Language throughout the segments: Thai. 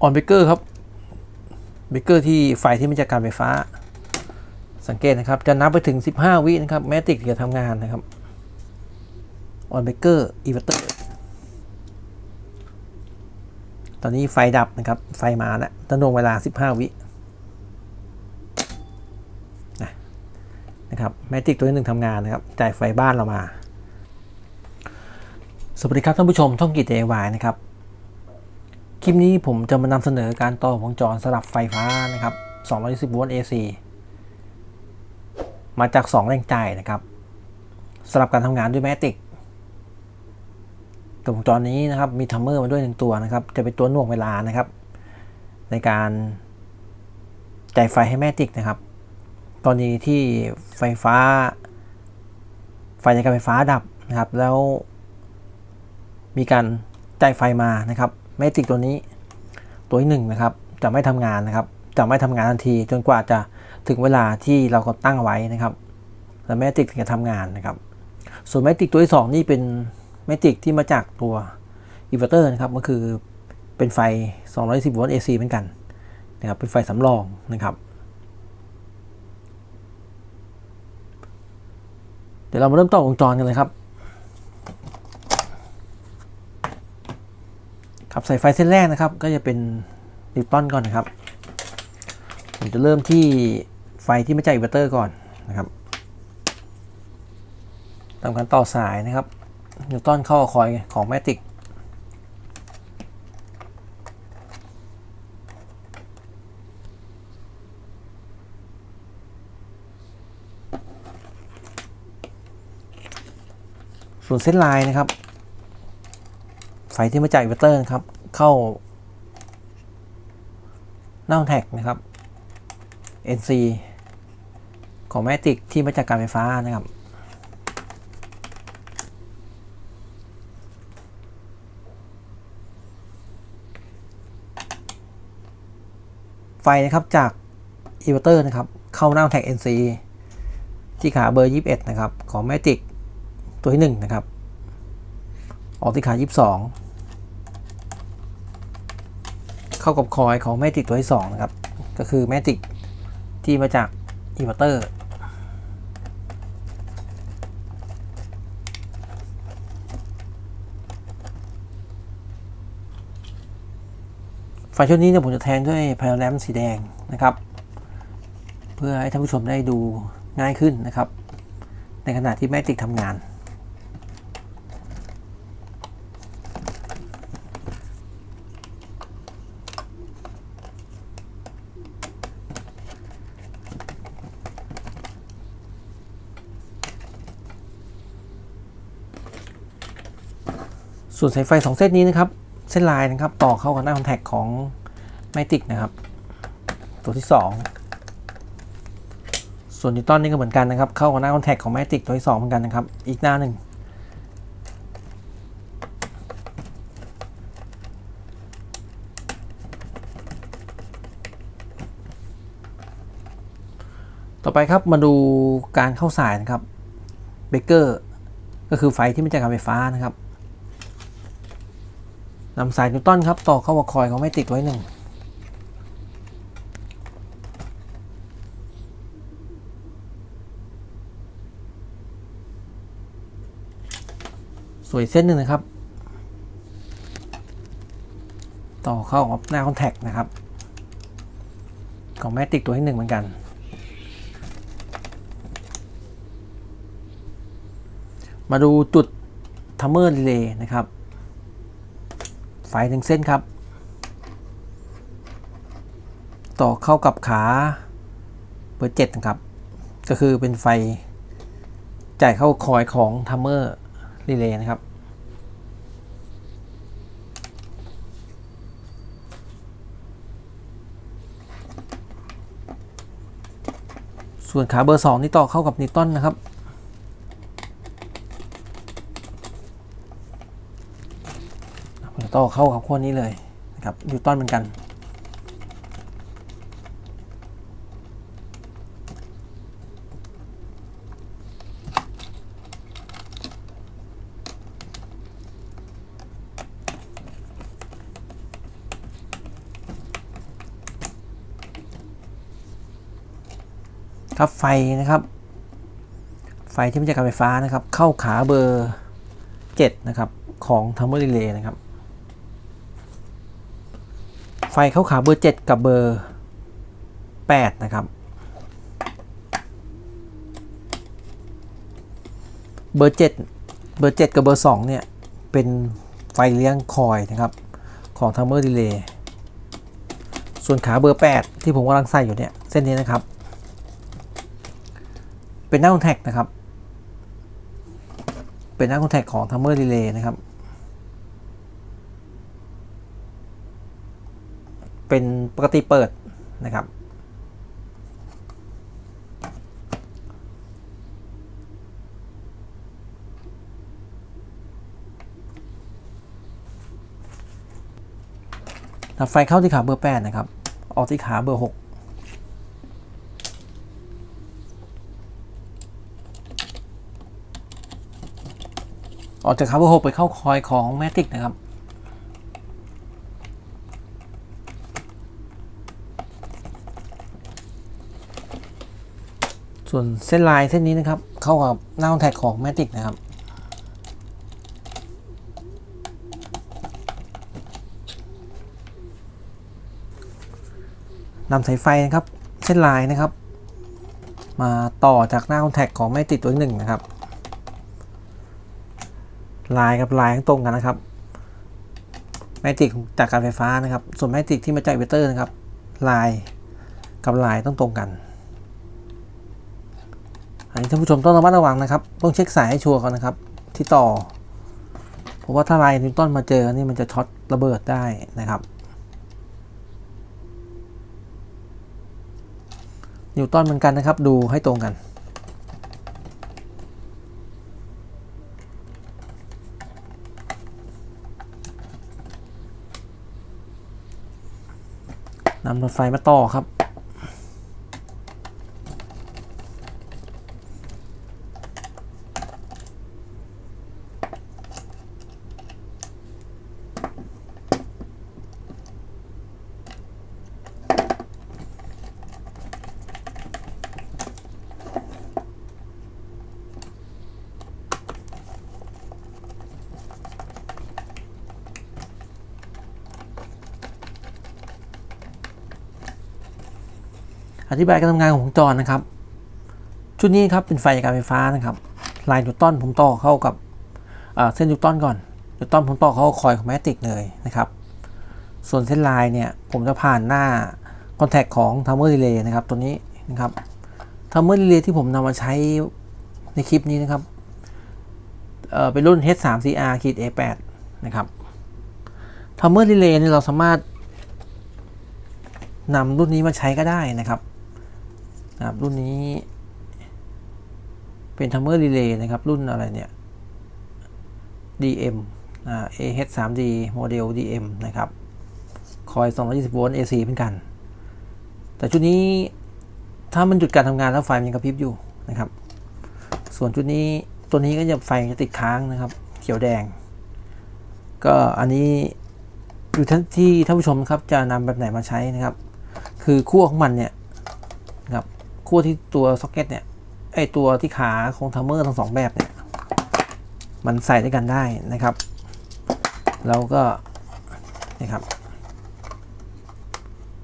ออนเบเกอร์ครับเบเกอร์ที่ไฟที่มาจากการไฟฟ้า สังเกตนะครับ จะนับไปถึง 15 วินะครับ แมติกจะทำงานนะครับออนเบเกอร์อีเวอร์เตอร์ตอนนี้ไฟดับนะครับ ไฟมาแล้วตั้งวงเวลา 15 วินะนะครับแมติกตัวที่หนึ่งทำงานนะครับ จ่ายไฟบ้านเรามา สวัสดีครับท่านผู้ชมช่องกิจเอวายนะครับ คลิปนี้ผมจะมานำเสนอการต่อวงจรสลับไฟฟ้านะครับ 220 โวลต์ AC มาจาก 2 แรงจ่ายนะครับสลับการทำงานด้วยแมติกตัววงจรนี้นะครับมีทัมเมอร์มาด้วยหนึ่งตัวนะครับ จะเป็นตัวหน่วงเวลานะครับ ในการจ่ายไฟให้แมติกนะครับกรณีที่ไฟฟ้า ไฟจากการไฟฟ้าดับนะครับ แล้วมีการจ่ายไฟมานะครับ แมติกตัวนี้ตัวที่หนึ่งนะครับ จะไม่ทำงานนะครับ จะไม่ทำงานทันที จนกว่าจะถึงเวลาที่เราก็ตั้งไว้นะครับ แล้วแมติกถึงจะทำงานนะครับ ส่วนแมติกตัวที่สองนี่เป็นแมติกที่มาจากตัวอินเวอร์เตอร์นะครับก็คือเป็นไฟ 210 โวลต์ AC เหมือนกันนะครับเป็นไฟสำรองนะครับ เดี๋ยวเรามาเริ่มต่อวงจรกันเลยครับ ครับใส่ไฟเส้นแรกนะครับ ก็จะเป็นนิวตันก่อนนะครับ ผมจะเริ่มที่ไฟที่มาจากอินเวอร์เตอร์ก่อนนะครับทำการต่อสายนะครับนิวตันเข้าคอยของแมติกส่วนเส้นลายนะครับ ไฟที่มาจากอินเวอร์เตอร์นะครับ เข้าหน้าแท็กนะครับ NC ของแมติกที่มาจากการไฟฟ้านะครับ ไฟนะครับจากอินเวอร์เตอร์นะครับ เข้าหน้าแท็ก NC ที่ขาเบอร์ 21 นะครับ ของแมติกตัวที่1นะครับ ออกที่ขา 22 เข้ากับคอยของแมติกตัวที่2นะครับ ก็คือแมติกที่มาจากอินเวอร์เตอร์ไฟชุดนี้เนี่ยผมจะแทนด้วยไพโอแลมสีแดงนะครับ เพื่อให้ท่านผู้ชมได้ดูง่ายขึ้นนะครับ ในขณะที่แมติกทำงาน ส่วนสายไฟ 2 เส้นนี้นะครับ เส้นลายนะครับต่อเข้ากับหน้าคอนแทคของไมติกนะครับ ตัวที่ 2 ส่วนนิวตันนี่ก็เหมือนกันนะครับ เข้ากับหน้าคอนแทคของไมติกตัวที่ 2 เหมือนกันนะครับ อีกหน้าหนึ่งต่อไปครับมาดูการเข้าสายนะครับเบเกอร์ก็คือไฟที่มาจากการไฟฟ้านะครับ นำสายนิวตันครับ ต่อเข้ากับคอยเขาไม่ติดไว้หนึ่งสวยเส้นหนึ่งนะครับ ต่อเข้ากับหน้าคอนแทคนะครับของแมติกตัวที่หนึ่งเหมือนกัน มาดูจุดทัมเมอร์รีเลย์นะครับ ไฟหนึ่งเส้นครับ ต่อเข้ากับขาเบอร์เจ็ดนะครับ ก็คือเป็นไฟจ่ายเข้าคอยของทัมเมอร์รีเลย์นะครับส่วนขาเบอร์สองนี่ต่อเข้ากับนิวตันนะครับ ก็เข้ากับขั้วนี้เลยนะครับนิวตันเหมือนกัน ครับไฟนะครับ ไฟที่มาจากการไฟฟ้านะครับ เข้าขาเบอร์ 7 นะครับ ของทัมเบอร์เลย์นะครับ ไฟเข้าขาเบอร์ 7 กับเบอร์ 8 นะครับ เบอร์ 7 เบอร์ 7 กับเบอร์ 2 เนี่ย เป็นไฟเลี้ยงคอยนะครับ ของทัมเมอร์รีเลย์ส่วนขาเบอร์ 8 ที่ผมกำลังใส่อยู่เนี่ย เส้นนี้นะครับ เป็นหน้าคอนแทคนะครับ เป็นหน้าคอนแทคของ Timer Relay นะครับ เป็นปกติเปิดนะครับถ้าไฟเข้าที่ขาเบอร์ 8 นะครับ ออกที่ขาเบอร์ 6ออกจากขาเบอร์6ไปเข้าคอยของแมติกนะครับ ส่วนเส้นลายเส้นนี้นะครับ เข้ากับหน้าคอนแทคของแมติกนะครับ นำสายไฟนะครับ เส้นลายนะครับ มาต่อจากหน้าคอนแทคของแม่ติดตัวหนึ่งนะครับ ลายกับลายตรงกันนะครับแม่ติกจากการไฟฟ้านะครับ ส่วนแม่ติกที่มาจากเวเตอร์นะครับ ลายกับลายต้องตรงกัน อันนี้ท่านผู้ชมต้องระมัดระวังนะครับ ต้องเช็คสายให้ชัวร์ก่อนนะครับ ที่ต่อ เพราะว่าถ้าลายนิวตันมาเจอนี่มันจะช็อตระเบิดได้นะครับ นิวตันเหมือนกันนะครับ ดูให้ตรงกันนำรถไฟมาต่อครับ อธิบายการทำงานของวงจรนะครับ ชุดนี้ครับเป็นไฟการไฟฟ้านะครับ ลายนิวตันผมต่อเข้ากับเส้นนิวตันก่อนนิวตันผมต่อเข้าคอยของแมติกเลยนะครับ ส่วนเส้นลายเนี่ยผมจะผ่านหน้าคอนแทคของ Timer Relay นะครับตัวนี้นะครับ Timer Relay ที่ผมนำมาใช้ในคลิปนี้นะครับเเป็นรุ่น H3CR A8 นะครับ Timer Relay เนี่ยเราสามารถนำรุ่นนี้มาใช้ก็ได้นะครับ นะครับรุ่นนี้ เป็น Timer Relay นะครับ รุ่นอะไรเนี่ย DM อ่า AH3D โมเดล DM นะครับคอย 220 โวลต์ AC เหมือนกัน แต่ชุดนี้ถ้ามันหยุดการทำงานแล้วไฟมันยังกระพริบอยู่นะครับ ส่วนชุดนี้ตัวนี้ก็จะไฟจะติดค้างนะครับ เขียวแดง ก็อันนี้อยู่ท่านที่ท่านผู้ชมครับจะนำแบบไหนมาใช้นะครับ คือขั้วของมันเนี่ย ขั้วที่ตัวซ็อกเก็ตเนี่ยไอตัวที่ขาของทัมเมอร์ทั้งสองแบบเนี่ยมันใส่ด้วยกันได้นะครับแล้วก็นี่ครับ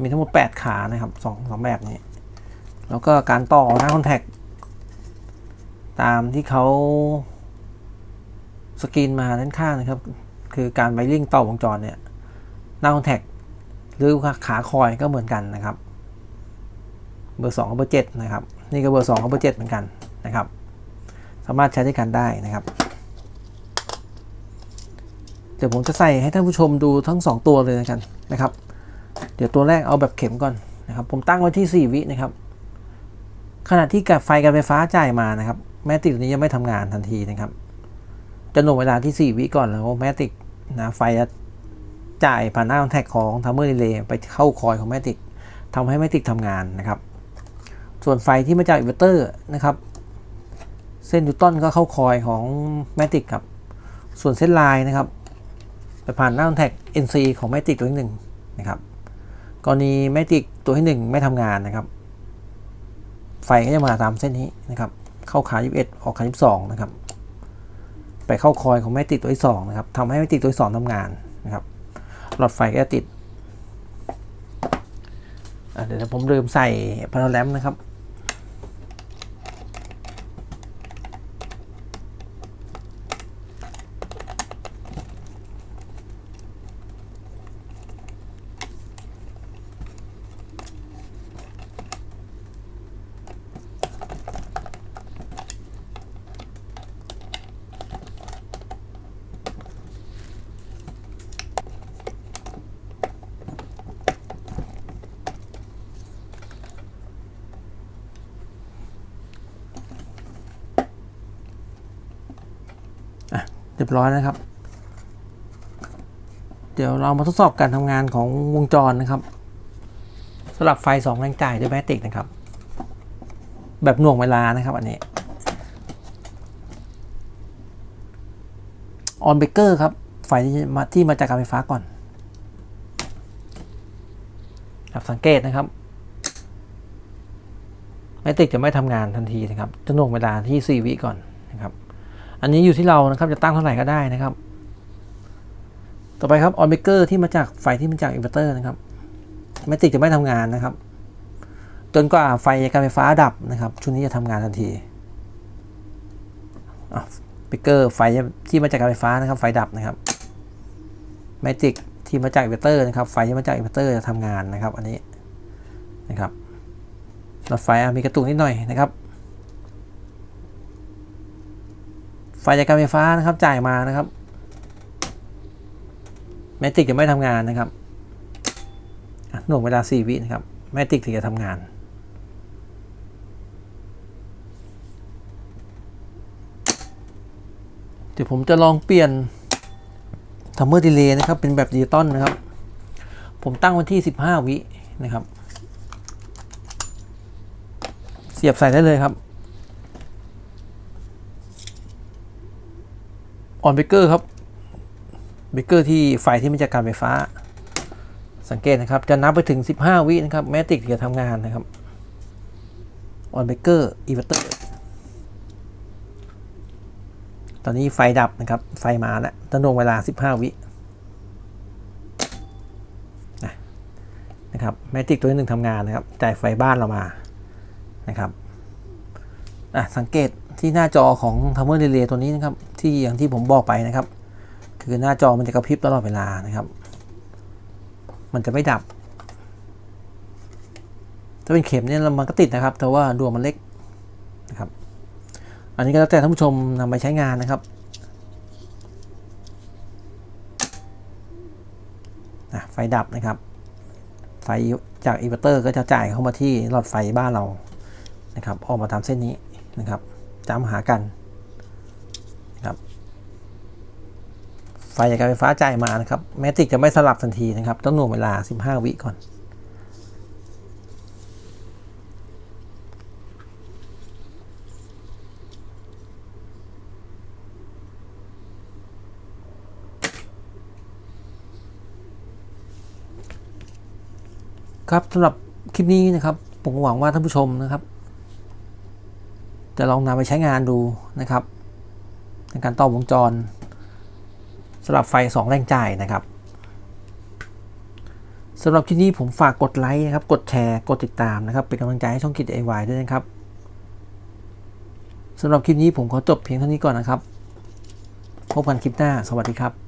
มีทั้งหมด 8 ขานะครับสองสองแบบนี้ แล้วก็การต่อหน้าคอนแทคตามที่เขาสกรีนมาด้านข้างนะครับ คือการไวริ่งต่อวงจรเนี่ยหน้าคอนแทคหรือขาคอยก็เหมือนกันนะครับ เบอร์2กับเบอร์7นะครับ นี่ก็เบอร์2กับเบอร์7เหมือนกันนะครับ สามารถใช้ด้วยกันได้นะครับ เดี๋ยวผมจะใส่ให้ท่านผู้ชมดูทั้ง 2 ตัวเลยกันนะครับ เดี๋ยวตัวแรกเอาแบบเข็มก่อนนะครับ ผมตั้งไว้ที่ 4 วินะครับ ขณะที่กับไฟการไฟฟ้าจ่ายมานะครับ แมติกตัวนี้ยังไม่ทำงานทันทีนะครับ จะหน่วงเวลาที่ 4 วิก่อนแล้วแมติกนะไฟจะจ่ายผ่านหน้าคอนแทคของทัมเมอร์รีเลย์ไปเข้าคอยของแมติกทำให้แมติกทำงานนะครับ ส่วนไฟที่มาจากอินเวอร์เตอร์นะครับ เส้นนิวตันก็เข้าคอยของแมติกครับ ส่วนเส้นลายนะครับ ไปผ่านหน้าคอนแทค NC ของแมติกตัวที่หนึ่งนะครับ กรณีแมติกตัวที่หนึ่งไม่ทำงานนะครับ ไฟก็จะมาตามเส้นนี้นะครับ เข้าขา 21 ออกขา 22 นะครับ ไปเข้าคอยของแมติดตัวที่2นะครับทำให้แมติดตัวที่2ทำงานนะครับหลอดไฟก็จะติดเดี๋ยวผมลืมใส่พาราแลมนะครับ เรียบร้อยนะครับ เดี๋ยวเรามาทดสอบการทำงานของวงจรนะครับสำหรับไฟ2แรงจ่ายด้วยแมติกนะครับ แบบหน่วงเวลานะครับอันนี้ออนเบเกอร์ครับ ไฟที่มาที่มาจากการไฟฟ้าก่อนครับสังเกตนะครับแมติกจะไม่ทำงานทันทีนะครับจะหน่วงเวลาที่ 4 วิก่อนนะครับ อันนี้อยู่ที่เรานะครับจะตั้งเท่าไหร่ก็ได้นะครับ ต่อไปครับออนเบเกอร์ที่มาจากไฟที่มาจากอินเวอร์เตอร์นะครับแมติกจะไม่ทำงานนะครับ จนกว่าไฟการไฟฟ้าดับนะครับ ชุดนี้จะทำงานทันทีเบเกอร์ไฟที่มาจากการไฟฟ้านะครับ ไฟดับนะครับแมติกที่มาจากอินเวอร์เตอร์นะครับ ไฟที่มาจากอินเวอร์เตอร์จะทำงานนะครับ อันนี้นะครับหลอดไฟอะมีกระตุกนิดหน่อยนะครับ ไฟจากการไฟฟ้านะครับจ่ายมานะครับแมติกจะไม่ทำงานนะครับหน่วงเวลา 4 วินะครับแมติกถึงจะทำงาน เดี๋ยวผมจะลองเปลี่ยนทัมเมอร์ดีเลย์นะครับ เป็นแบบดิจิตอลนะครับ ผมตั้งวันที่ 15 วินะครับ เสียบใส่ได้เลยครับ ออนเบเกอร์ครับเบเกอร์ที่ไฟที่มาจากการไฟฟ้า สังเกตนะครับ จะนับไปถึง 15 วินะครับ แมติกจะทำงานนะครับออนเบเกอร์อีเวอร์เตอร์ตอนนี้ไฟดับนะครับ ไฟมาแล้วตั้งวงเวลา 15 วินนะครับแมติกตัวที่หนึ่งทำงานนะครับ จ่ายไฟบ้านเรามานะครับอะสังเกต ที่หน้าจอของทัมเมอร์เรเลตัวนี้นะครับ ที่อย่างที่ผมบอกไปนะครับ คือหน้าจอมันจะกระพริบตลอดเวลานะครับ มันจะไม่ดับ ถ้าเป็นเข็มเนี่ยมันก็ติดนะครับ แต่ว่าดวงมันเล็กนะครับ อันนี้ก็แล้วแต่ท่านผู้ชมนำไปใช้งานนะครับไฟดับนะครับ ไฟจากอินเวอร์เตอร์ก็จะจ่ายเข้ามาที่หลอดไฟบ้านเรานะครับ ออกมาตามเส้นนี้นะครับ จำหากันนะครับไฟจากการไฟฟ้าจ่ายมานะครับแมติกจะไม่สลับทันทีนะครับ ต้องหน่วงเวลา 15 วิก่อนครับสำหรับคลิปนี้นะครับผมหวังว่าท่านผู้ชมนะครับ จะลองนำไปใช้งานดูนะครับ ในการต่อวงจรสำหรับไฟ 2 แรงจ่ายนะครับสำหรับคลิปนี้ผมฝากกดไลค์นะครับ กดแชร์กดติดตามนะครับ เป็นกำลังใจให้ช่องกิจไอวด้วยนะครับสำหรับคลิปนี้ผมขอจบเพียงเท่านี้ก่อนนะครับ พบกันคลิปหน้า สวัสดีครับ